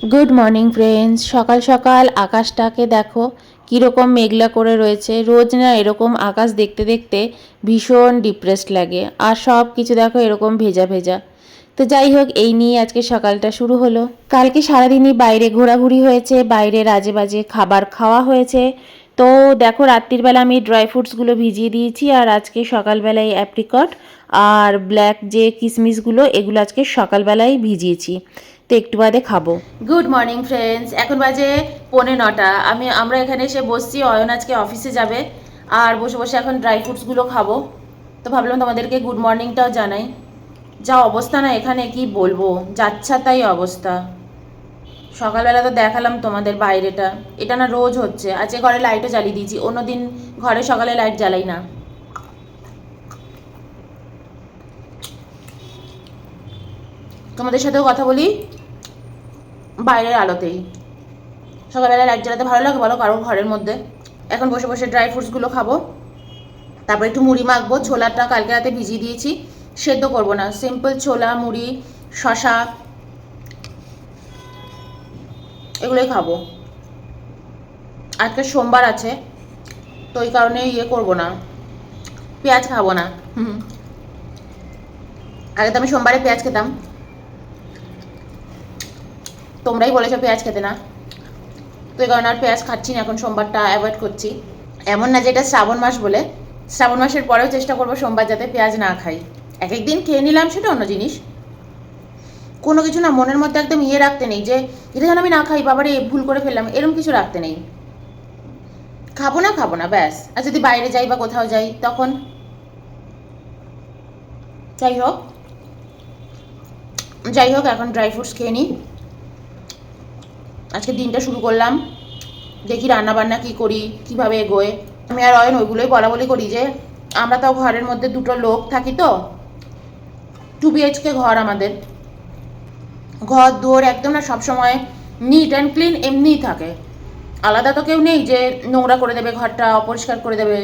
Good morning friends সকাল সকাল আকাশটাকে দেখো, কীরকম মেঘলা করে রয়েছে। রোজ না এরকম আকাশ দেখতে দেখতে ভীষণ ডিপ্রেসড লাগে। আর সব কিছু দেখো এরকম ভেজা ভেজা। তো যাই হোক, এই নিয়ে আজকে সকালটা শুরু হলো। কালকে সারাদিনই বাইরে ঘোরাঘুরি হয়েছে, বাইরে রাজে বাজে খাবার খাওয়া হয়েছে। তো দেখো, রাত্রির বেলা আমি ড্রাই ফ্রুটসগুলো ভিজিয়ে দিয়েছি আর আজকে সকালবেলায় অ্যাপ্রিকট আর ব্ল্যাক যে কিশমিশগুলো এগুলো আজকে সকালবেলায় ভিজিয়েছি। তো একটু বাদে খাব। গুড মর্নিং ফ্রেন্ডস এখন বাজে পৌনে নটা। আমি, আমরা এখানে এসে বসছি। অয়ন আজকে অফিসে যাবে। আর বসে বসে এখন ড্রাই ফ্রুটসগুলো খাব। তো ভাবলাম তোমাদেরকে গুড মর্নিংটাও জানাই। যা অবস্থা না এখানে, কি বলব? যাচ্ছা তাই অবস্থা। সকালবেলা তো দেখালাম তোমাদের বাইরেটা। এটা না রোজ হচ্ছে। আজকে ঘরে লাইটও জ্বালিয়ে দিয়েছি। অন্যদিন ঘরে সকালে লাইট জ্বালাই না। তোমাদের সাথেও কথা বলি? বাইরের আলোতেই। সকালবেলা লাইট জ্বালাতে ভালো লাগে বলো কারোর ঘরের মধ্যে। এখন বসে বসে ড্রাই ফ্রুটসগুলো খাব। তারপর একটু মুড়ি মাখবো ছোলাটা কালকে রাতে ভিজিয়ে দিয়েছি সেদ্ধ করব না। সিম্পল ছোলা মুড়ি শশা এগুলোই খাব। আজকে সোমবার আছে তো ওই কারণে ইয়ে করব না। পেঁয়াজ খাব না। হুম। আগে তো আমি সোমবারে পেঁয়াজ খেতাম। তোমরাই বলেছ পেঁয়াজ খেতে না। তো এই কারণে আর পেঁয়াজ খাচ্ছি না, এখন সোমবারটা অ্যাভয়েড করছি। এমন না যে এটা শ্রাবণ মাস বলে, শ্রাবণ মাসের পরেও চেষ্টা করব সোমবার যাতে পেঁয়াজ না খাই। এক একদিন খেয়ে নিলাম সেটা অন্য জিনিস। কোনো কিছু না, মনের মধ্যে একদম ইয়ে রাখতে নেই যে, এটা যেন আমি না খাই, বাবারে, ভুল করে ফেললাম এরকম কিছু রাখতে নেই। খাব না খাব না, ব্যাস। আর যদি বাইরে যাই বা কোথাও যাই, তখন যাই হোক যাই হোক, এখন ড্রাই ফ্রুটস খেয়ে নিই আজকে দিনটা শুরু করলাম। দেখি রান্না বান্না কি করি, কীভাবে এগোয়। আমি আর অয়ন ওইগুলোই বলা বলি করি যে, আমরা তো ঘরের মধ্যে দুটো লোক থাকি তো। টু বিএইচকে ঘর আমাদের। ঘর, দুয়ার একদম না সবসময় নিট অ্যান্ড ক্লিন এমনিই থাকে। আলাদা তো কেউ নেই যে নোংরা করে দেবে ঘরটা, অপরিষ্কার করে দেবে।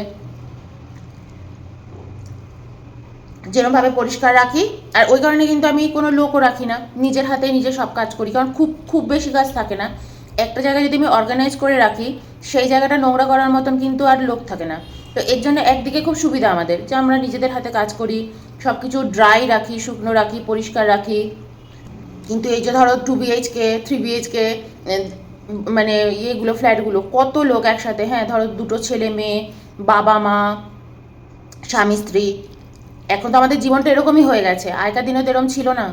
যেরকমভাবে পরিষ্কার রাখি, আর ওই কারণে কিন্তু আমি কোনো লোকও রাখি না। নিজের হাতে নিজে সব কাজ করি, কারণ খুব খুব বেশি কাজ থাকে না। একটা জায়গায় যদি আমি অর্গানাইজ করে রাখি, সেই জায়গাটা নোংরা করার মতন কিন্তু আর লোক থাকে না। তো এর জন্য একদিকে খুব সুবিধা আমাদের, যে আমরা নিজেদের হাতে কাজ করি সব কিছু ড্রাই রাখি, শুকনো রাখি, পরিষ্কার রাখি। কিন্তু এই যে ধরো টু বিএইচকে থ্রি বিএইচকে মানে ইয়েগুলো, ফ্ল্যাটগুলো, কত লোক একসাথে হ্যাঁ ধরো দুটো ছেলে মেয়ে, বাবা মা, স্বামী, স্ত্রী এখন তো আমাদের জীবনটা এরকমই হয়ে গেছে। আগেকার দিনে তো এরকম ছিল না।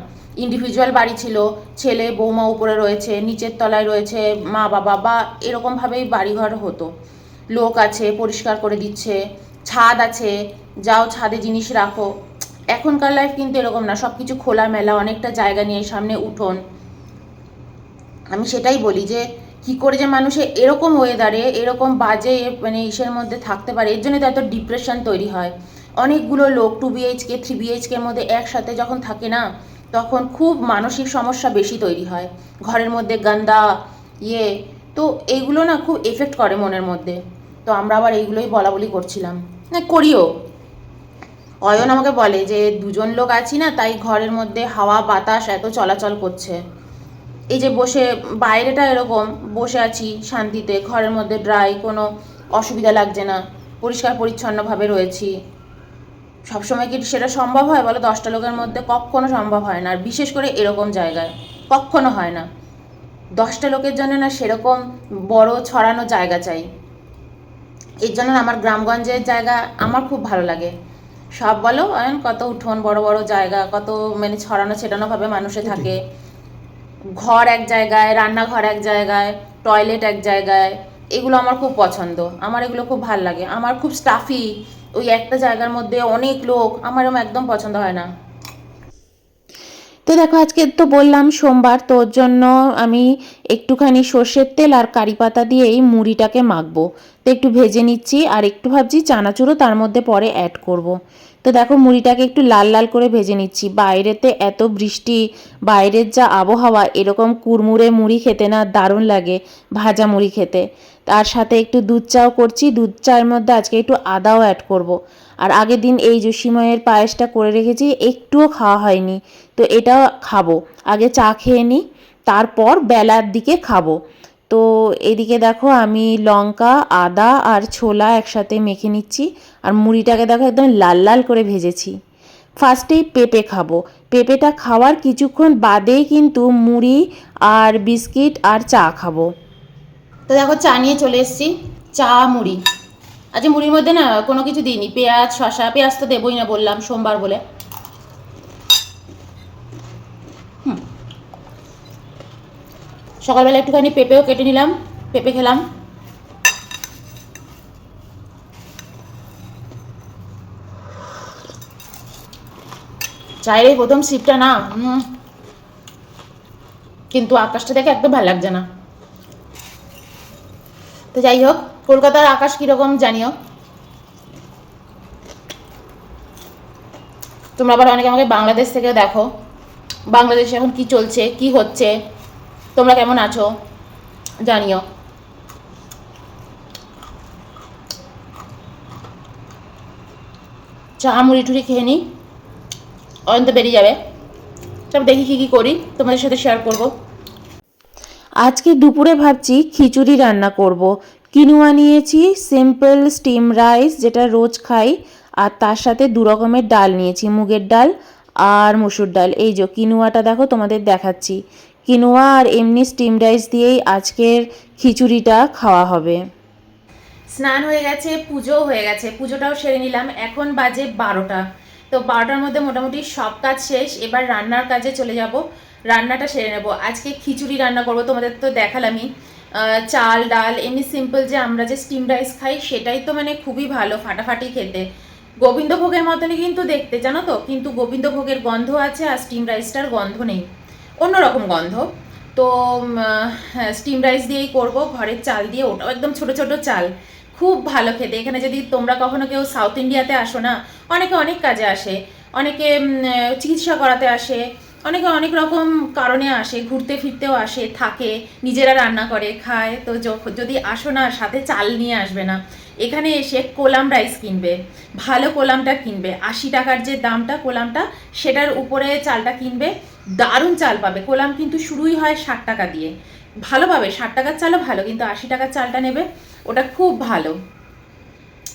ইন্ডিভিজুয়াল বাড়ি ছিল, ছেলে বৌমা উপরে রয়েছে, নিচের তলায় রয়েছে, মা, বাবা বা এরকমভাবেই বাড়িঘর হতো। লোক আছে, পরিষ্কার করে দিচ্ছে, ছাদ আছে, যাও ছাদে জিনিস রাখো। এখনকার লাইফ কিন্তু এরকম না সব কিছু খোলামেলা, অনেকটা জায়গা নিয়ে সামনে উঠোন। আমি সেটাই বলি যে, কি করে যে মানুষে এরকম ওয়েদারে এরকম বাজে মানে ইসের মধ্যে থাকতে পারে, এর জন্য তো এত ডিপ্রেশন তৈরি হয়। অনেকগুলো লোক টু বিএইচকে থ্রি বিএইচকের মধ্যে একসাথে যখন থাকে না, তখন খুব মানসিক সমস্যা বেশি তৈরি হয়। ঘরের মধ্যে গান্দা ইয়ে তো এইগুলো না খুব এফেক্ট করে মনের মধ্যে। তো আমরা আবার এইগুলোই বলা বলি করছিলাম। না, করিও। অয়ন আমাকে বলে যে, দুজন লোক আছি না, তাই ঘরের মধ্যে হাওয়া, বাতাস এত চলাচল করছে। এই যে বসে, বাইরেটা এরকম, বসে আছি শান্তিতে, ঘরের মধ্যে ড্রাই কোনো অসুবিধা লাগছে না পরিষ্কার পরিচ্ছন্নভাবে রয়েছি। সবসময় কি সেটা সম্ভব হয় বলো? দশটা লোকের মধ্যে কখনো সম্ভব হয় না। আর বিশেষ করে এরকম জায়গায় কখনো হয় না। দশটা লোকের জন্য না সেরকম বড় ছড়ানো জায়গা চাই। এর জন্য আমার গ্রামগঞ্জের জায়গা আমার খুব ভালো লাগে। সব বলো কত উঠোন বড় বড় জায়গা কত মানে ছড়ানো ছেটানোভাবে মানুষে থাকে। ঘর এক জায়গায় রান্নাঘর এক জায়গায় টয়লেট এক জায়গায় এগুলো আমার খুব পছন্দ। আমার এগুলো খুব ভালো লাগে। আমার খুব স্টাফি ওই একটা জায়গার মধ্যে অনেক লোক আমার একদম পছন্দ হয় না তো দেখো, আজকে তো বললাম সোমবার, তো ওর জন্য আমি একটুখানি সর্ষের তেল আর কারি পাতা দিয়ে এই মুড়িটাকে মাখবো তো একটু ভেজে নিচ্ছি, আর একটু ভাবছি চানাচুরও তার মধ্যে পরে অ্যাড করব। তো দেখো, মুড়িটাকে একটু লাল লাল করে ভেজে নিচ্ছি। বাইরেতে এত বৃষ্টি, বাইরের যা আবহাওয়া, এরকম কুড়মুড়ে মুড়ি খেতে না দারুণ লাগে, ভাজা মুড়ি খেতে। তার সাথে একটু দুধ চাও করছি, দুধ চায়ের মধ্যে আজকে একটু আদাও অ্যাড করব। আর আগের দিন এই যে সিময়ের পায়েসটা করে রেখেছি, একটুও খাওয়া হয়নি। তো এটা খাব। আগে চা খেয়ে নিই তারপর বেলার দিকে খাব। তো এদিকে দেখো আমি লঙ্কা, আদা আর ছোলা একসাথে মেখে নিচ্ছি। আর মুড়িটাকে দেখো একদম লাল লাল করে ভেজেছি। ফার্স্টেই পেঁপে খাব। পেঁপেটা খাওয়ার কিছুক্ষণ বাদেই কিন্তু মুড়ি আর বিস্কিট আর চা খাব। তো দেখো চা নিয়ে চলে এসেছি। চা, মুড়ি। আজ মুড়ির মধ্যে না কোনো কিছু দিইনি। পেঁয়াজ শশা পেঁয়াজ তো দেবই না বললাম, সোমবার বলে। সকালবেলা একটুখানি পেঁপেও কেটে নিলাম, পেঁপে খেলাম। চায়ের প্রথম সিপটা না কিন্তু আকাশটা দেখে একদম ভালো লাগছে না। তো যাই হোক, কলকাতার আকাশ কীরকম জানিও। তোমরা আবার অনেকে আমাকে বাংলাদেশ থেকে দেখো। বাংলাদেশে এখন কি চলছে, কি হচ্ছে? তোমরা কেমন আছো? জানিও। চা, মুড়ি টুড়ি খেয়ে নিই অয়ন্ত বেরিয়ে যাবে। সব দেখি কী কী করি, তোমাদের সাথে শেয়ার করব। আজকে দুপুরে ভাবছি খিচুড়ি রান্না করব। কিনুয়া নিয়েছি সিম্পল স্টিম রাইস যেটা রোজ খাই, আর তার সাথে দু রকমের ডাল নিয়েছি, মুগের ডাল আর মুসুর ডাল। এই যে কিনুয়াটা দেখো, তোমাদের দেখাচ্ছি। কিনুয়া আর এমনি স্টিম রাইস দিয়েই আজকের খিচুড়িটা খাওয়া হবে। স্নান হয়ে গেছে পুজো হয়ে গেছে, পুজোটাও সেরে নিলাম। এখন বাজে বারোটা। তো বারোটার মধ্যে মোটামুটি সব কাজ শেষ, এবার রান্নার কাজে চলে যাব। রান্নাটা সেরে নেব। আজকে খিচুড়ি রান্না করব, তোমাদের তো দেখালামই। চাল, ডাল, এমনি সিম্পল যে আমরা যে স্টিম রাইস খাই, সেটাই তো মানে খুবই ভালো, ফাটাফাটি খেতে। গোবিন্দভোগের মতনই কিন্তু দেখতে, জানো তো? কিন্তু গোবিন্দভোগের গন্ধ আছে আর স্টিম রাইসটার গন্ধ নেই। অন্যরকম গন্ধ। তো স্টিম রাইস দিয়েই করব। ঘরের চাল দিয়ে ওটাও একদম ছোট ছোট চাল। খুব ভালো খেতে। এখানে যদি তোমরা কখনো কেউ সাউথ ইন্ডিয়াতে আসো না, অনেকে অনেক কাজে আসে। অনেকে চিকিৎসা করাতে আসে। অনেকে অনেক রকম কারণে আসে, ঘুরতে ফিরতেও আসে, থাকে, নিজেরা রান্না করে, খায়। তো যদি আসো না, সাথে চাল নিয়ে আসবে না। এখানে এসে কোলাম রাইস কিনবে। ভালো কোলামটা কিনবে। আশি টাকার যে দামটা কোলামটা, সেটার উপরে চালটা কিনবে। দারুণ চাল পাবে। কোলাম কিন্তু শুরুই হয় ষাট টাকা দিয়ে। ভালো পাবে, ষাট টাকার চালও ভালো, কিন্তু আশি টাকার চালটা নেবে, ওটা খুব ভালো।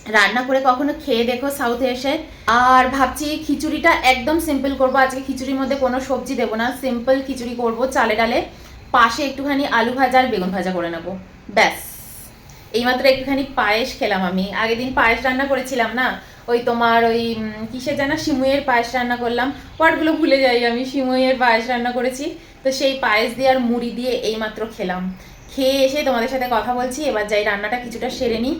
রান্না করে কখনো খেয়ে দেখো সাউথে এসে। আর ভাবছি খিচুড়িটা একদম সিম্পল করব। আজকে খিচুড়ির মধ্যে কোনো সবজি দেবো না সিম্পল খিচুড়ি করব, চালে ডালে। পাশে একটুখানি আলু ভাজা আর বেগুন ভাজা করে নেব। ব্যাস। এইমাত্র একটুখানি পায়েস খেলাম আমি। আগের দিন পায়েস রান্না করেছিলাম না ওই তোমার ওই কিসের জানা সিমুইয়ের পায়েস রান্না করলাম। ওয়ার্ডগুলো ভুলে যাই আমি সিমুইয়ের পায়েস রান্না করেছি। তো সেই পায়েস দিয়ে আর মুড়ি দিয়ে এইমাত্র খেলাম। খেয়ে এসে তোমাদের সাথে কথা বলছি, এবার যাই রান্নাটা কিছুটা সেরে নিই।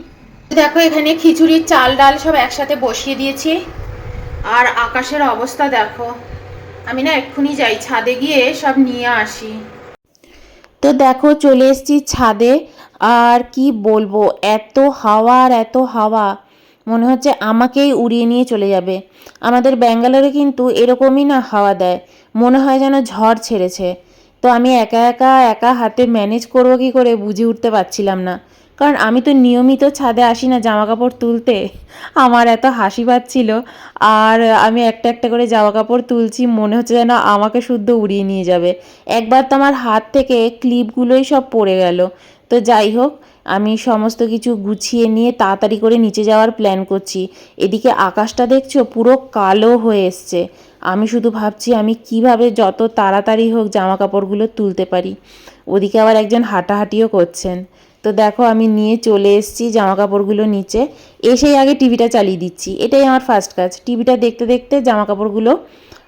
দেখো এখানে খিচুড়ির চাল ডাল সব একসাথে বসিয়ে দিয়েছি। আর আকাশের অবস্থা দেখো। আমি না এক্ষুনি যাই, ছাদে গিয়ে সব নিয়ে আসি। তো দেখো, চলে এসেছি ছাদে। আর কি বলব, এত হাওয়া আর এত হাওয়া। মনে হচ্ছে আমাকেই উড়িয়ে নিয়ে চলে যাবে। আমাদের ব্যাঙ্গালোরে কিন্তু এরকমই না হাওয়া দেয়। মনে হয় যেন ঝড় ছেড়েছে। তো আমি একা একা একা হাতে ম্যানেজ করব কি করে বুঝে উঠতে পারছিলাম না। কারণ আমি তো নিয়মিত ছাদে আসি না জামা কাপড় তুলতে। আমার এত হাসি পাচ্ছিল। আর আমি একটা একটা করে জামা কাপড় তুলছি, মনে হচ্ছে যেন আমাকে শুদ্ধ উড়িয়ে নিয়ে যাবে। একবার তো আমার হাত থেকে ক্লিপগুলোই সব পড়ে গেল। তো যাই হোক আমি সমস্ত কিছু গুছিয়ে নিয়ে তাড়াতাড়ি করে নিচে যাওয়ার প্ল্যান করছি। এদিকে আকাশটা দেখছ পুরো কালো হয়ে এসছে। আমি শুধু ভাবছি আমি কীভাবে যত তাড়াতাড়ি হোক জামা কাপড়গুলো তুলতে পারি। ওদিকে আবার একজন হাঁটাহাঁটিও করছেন। তো দেখো আমি নিয়ে চলে এসেছি জামা কাপড়গুলো নিচে। এসেই আগে টিভিটা চালিয়ে দিচ্ছি। এটাই আমার ফার্স্ট কাজ। টিভিটা দেখতে দেখতে জামা কাপড়গুলো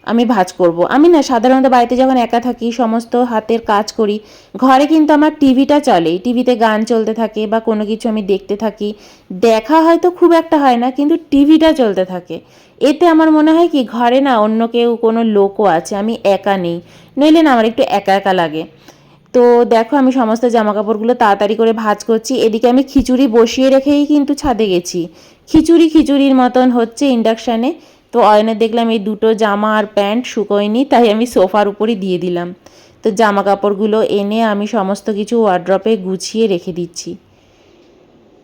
আমি ভাজ করব। আমি না সাধারণত বাড়িতে যখন একা থাকি, সমস্ত হাতের কাজ করি, ঘরে কিন্তু আমার টিভিটা চলে। টিভিতে গান চলতে থাকে বা কোনো কিছু আমি দেখতে থাকি। দেখা হয়তো খুব একটা হয় না, কিন্তু টিভিটা চলতে থাকে। এতে আমার মনে হয় কি, ঘরে না অন্য কেউ, কোনো লোকও আছে, আমি একা নেই। নইলে না আমার একটু একা একা লাগে। তো দেখো, আমি সমস্ত জামা কাপড়গুলো তাড়াতাড়ি করে ভাজ করছি। এদিকে আমি খিচুড়ি বসিয়ে রেখেই কিন্তু ছাদে গেছি। খিচুড়ি খিচুড়ির মতন হচ্ছে ইন্ডাকশানে। তো অয়নে দেখলাম এই দুটো জামা আর প্যান্ট শুকোয়নি, তাই আমি সোফার উপরই দিয়ে দিলাম। তো জামা কাপড়গুলো এনে আমি সমস্ত কিছু ওয়ার্ড্রপে গুছিয়ে রেখে দিচ্ছি।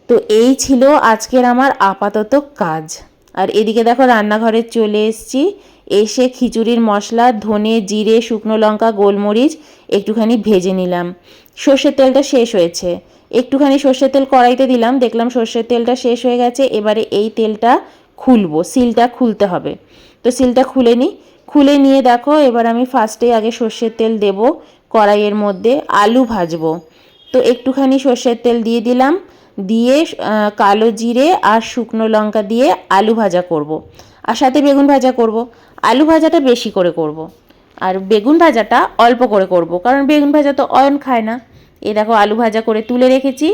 তো এই ছিল আজকের আমার আপাতত কাজ। আর এদিকে দেখো রান্নাঘরে চলে এসেছি। এসে খিচুড়ির মশলা, ধনে, জিরে, শুকনো লঙ্কা, গোলমরিচ একটুখানি ভেজে নিলাম। সর্ষের তেলটা শেষ হয়েছে। একটুখানি সর্ষের তেল কড়াইতে দিলাম, দেখলাম সর্ষের তেলটা শেষ হয়ে গেছে। এবারে এই তেলটা খুলবো, সিলটা খুলতে হবে তো সিলটা খুলে নিই খুলে নিয়ে দেখো, এবার আমি ফার্স্টে আগে সর্ষের তেল দেব কড়াইয়ের মধ্যে, আলু ভাজবো তো একটুখানি সর্ষের তেল দিয়ে দিলাম, দিয়ে কালো জিরে আর শুকনো লঙ্কা দিয়ে আলু ভাজা করব। আর সাথে বেগুন ভাজা করব। আলু ভাজাটা বেশি করে করব। আর বেগুন ভাজাটা অল্প করে করব, কারণ বেগুন ভাজা তো অয়ন খায় না এ দেখো, আলু ভাজা করে তুলে রেখেছি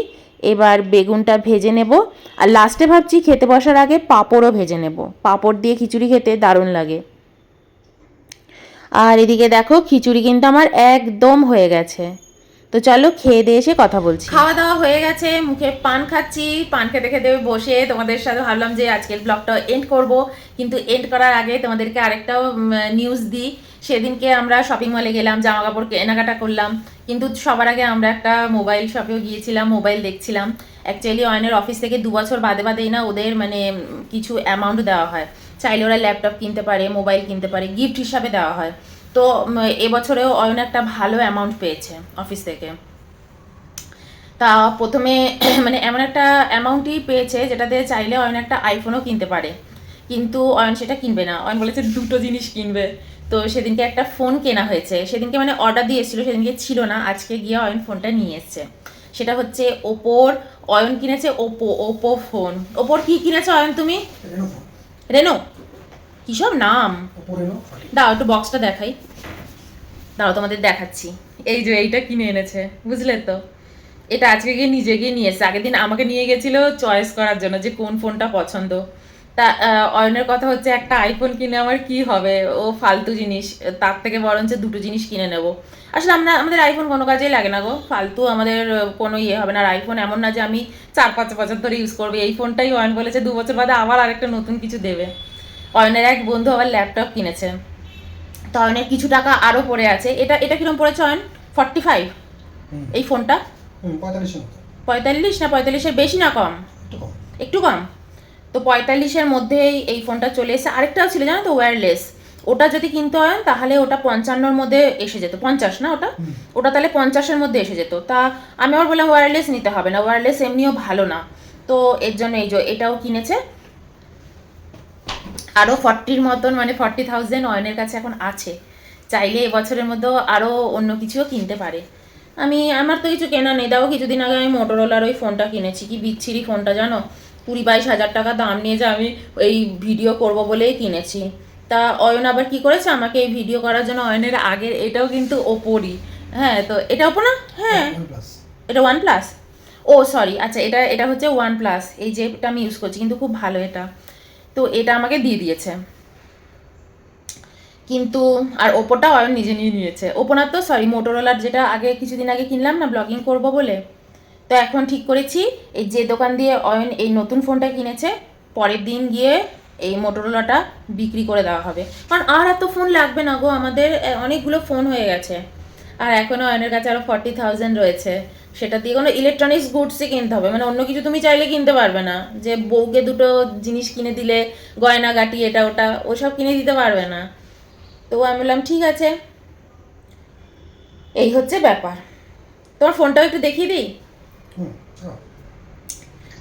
এবার বেগুনটা ভেজে নেব। আর লাস্টে ভাবছি খেতে বসার আগে পাঁপড়ও ভেজে নেব। পাঁপড় দিয়ে খিচুড়ি খেতে দারুণ লাগে। আর এদিকে দেখো, খিচুড়ি কিন্তু আমার একদম হয়ে গেছে। তো চলো খেয়ে দিয়ে এসে কথা বলছি। খাওয়া দাওয়া হয়ে গেছে, মুখে পান খাচ্ছি, পান খেতে খেতে বসে তোমাদের সাথে ভাবলাম যে আজকের ব্লগটা এন্ড করব। কিন্তু এন্ড করার আগে তোমাদেরকে আরেকটাও নিউজ দিই। সেদিনকে আমরা শপিং মলে গেলাম জামা কাপড় কেনাকাটা করলাম। কিন্তু সবার আগে আমরা একটা মোবাইল শপেও গিয়েছিলাম মোবাইল দেখছিলাম। অ্যাকচুয়ালি অয়নের অফিস থেকে দু বছর বাদে বাদেই না ওদের মানে কিছু অ্যামাউন্ট দেওয়া হয়। চাইলে ওরা ল্যাপটপ কিনতে পারে মোবাইল কিনতে পারে গিফট হিসাবে দেওয়া হয়। তো এবছরেও অয়ন একটা ভালো অ্যামাউন্ট পেয়েছে অফিস থেকে। তা, প্রথমে মানে এমন একটা অ্যামাউন্টই পেয়েছে যেটাতে চাইলে অয়ন একটা আইফোনও কিনতে পারে। কিন্তু অয়ন সেটা কিনবে না। অয়ন বলেছে দুটো জিনিস কিনবে। তো সেদিনকে একটা ফোন কেনা হয়েছে। সেদিনকে মানে অর্ডার দিয়ে এসেছিল সেদিনকে ছিল না। আজকে গিয়ে অয়ন ফোনটা নিয়ে এসছে। সেটা হচ্ছে ওপোর অয়ন কিনেছে ওপো ওপো ফোন ওপোর কি কিনেছে অয়ন তুমি? রেনো কী সব নাম? দাও একটু বক্সটা দেখাই। দাঁড়াও তোমাদের দেখাচ্ছি। এই যে এইটা কিনে এনেছে বুঝলে তো? এটা আজকে গিয়ে নিজে গিয়ে নিয়ে এসেছে। আগের দিন আমাকে নিয়ে গেছিল চয়েস করার জন্য যে কোন ফোনটা পছন্দ। তা অয়নের কথা হচ্ছে একটা আইফোন কিনে আমার কি হবে? ও ফালতু জিনিস। তার থেকে বরঞ্চ দুটো জিনিস কিনে নেব। আসলে আমরা আমাদের আইফোন কোনো কাজেই লাগে না গো। ফালতু আমাদের কোনো ইয়ে হবে না। আর আইফোন এমন না যে আমি চার পাঁচ বছর ধরে ইউজ করব। এই ফোনটাই অয়ন বলেছে দু বছর বাদে আবার আরেকটা নতুন কিছু দেবে। অয়নের এক বন্ধু আবার ল্যাপটপ কিনেছে। তো অয়নের কিছু টাকা আরও পড়ে আছে। এটা এটা কিরম পড়েছে অয়ন? ফর্টি ফাইভ এই ফোনটা হুম পঁয়তাল্লিশের পঁয়তাল্লিশ না পঁয়তাল্লিশের বেশি না কম। একটু কম? তো পঁয়তাল্লিশের মধ্যেই এই ফোনটা চলে এসে আরেকটাও ছিল জানো তো ওয়্যারলেস ওটা যদি কিনতে হয় তাহলে ওটা পঞ্চান্নর মধ্যে এসে যেত। পঞ্চাশ না ওটা? ওটা তাহলে পঞ্চাশের মধ্যে এসে যেত। তা আমি আবার বললাম ওয়্যারলেস নিতে হবে না। ওয়্যারলেস এমনিও ভালো না। তো এর জন্য এই যে এটাও কিনেছে। আরও ফর্টির মতন মানে ফর্টি থাউজেন্ড অয়নের কাছে এখন আছে। চাইলে এবছরের মধ্যেও আরও অন্য কিছুও কিনতে পারে। আমি আমার তো কিছু কেনা নেই। দাও কিছুদিন আগে আমি মোটোরোলার ওই ফোনটা কিনেছি। কি বিচ্ছিরি ফোনটা জানো? কুড়ি বাইশ হাজার টাকা দাম নিয়ে যে আমি এই ভিডিও করব বলেই কিনেছি। তা অয়ন আবার কি করেছে? আমাকে এই ভিডিও করার জন্য অয়নের আগের এটাও কিন্তু ওপোরই। হ্যাঁ তো এটা ওপো না? হ্যাঁ। এটা ওয়ান প্লাস ও সরি আচ্ছা এটা এটা হচ্ছে ওয়ান প্লাস এই যে এটা আমি ইউজ করছি কিন্তু খুব ভালো এটা। তো এটা আমাকে দিয়ে দিয়েছে। কিন্তু আর ওপোটা অয়ন নিজে নিয়ে নিয়েছে। ওপোনার তো সরি মোটোরোলার যেটা আগে কিছুদিন আগে কিনলাম না ব্লগিং করব বলে? তো এখন ঠিক করেছি, এই যে দোকান দিয়ে অয়ন এই নতুন ফোনটা কিনেছে, পরের দিন গিয়ে এই মোটোরোলাটা বিক্রি করে দেওয়া হবে। কারণ আর এত ফোন লাগবে না গো, আমাদের অনেকগুলো ফোন হয়ে গেছে। আর এখনও অয়নের কাছে আরও ফর্টি থাউজেন্ড রয়েছে। সেটা দিয়ে কোনো ইলেকট্রনিক্স গুডসই কিনতে হবে। মানে অন্য কিছু তুমি চাইলে কিনতে পারবে না। যে বউকে দুটো জিনিস কিনে দিলে, গয়না, গাটি, এটা, ওটা ওসব কিনে দিতে পারবে না। তো আমি বললাম, ঠিক আছে। এই হচ্ছে ব্যাপার। তোমার ফোনটাও একটু দেখিয়ে দিই।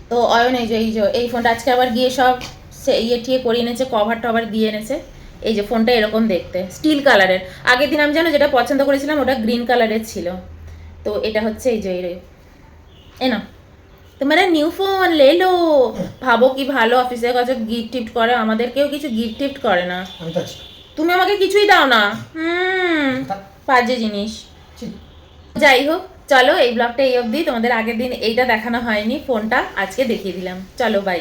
তো অয়ন এই যে এই যে এই ফোনটা আজকে আবার গিয়ে সব সে ইয়ে ঠিয়ে করিয়ে এনেছে কভার টভার দিয়ে এনেছে। এই যে ফোনটা এরকম দেখতে স্টিল কালারের আগের দিন আমি জানো যেটা পছন্দ করেছিলাম ওটা গ্রিন কালারের ছিল। তো এটা হচ্ছে এই যে এই- এ না তোমারা নিউ ফোন লেলো। ভাবো কি ভালো অফিসের কাছে গিফট টিফট করে আমাদেরকেও কিছু গিফট টিফট করে না। তুমি আমাকে কিছুই দাও না। হুম বাজে জিনিস। যাই হোক চলো এই ব্লগটা এই অবধি। তোমাদের আগের দিন এইটা দেখানো হয়নি, ফোনটা আজকে দেখিয়ে দিলাম। চলো বাই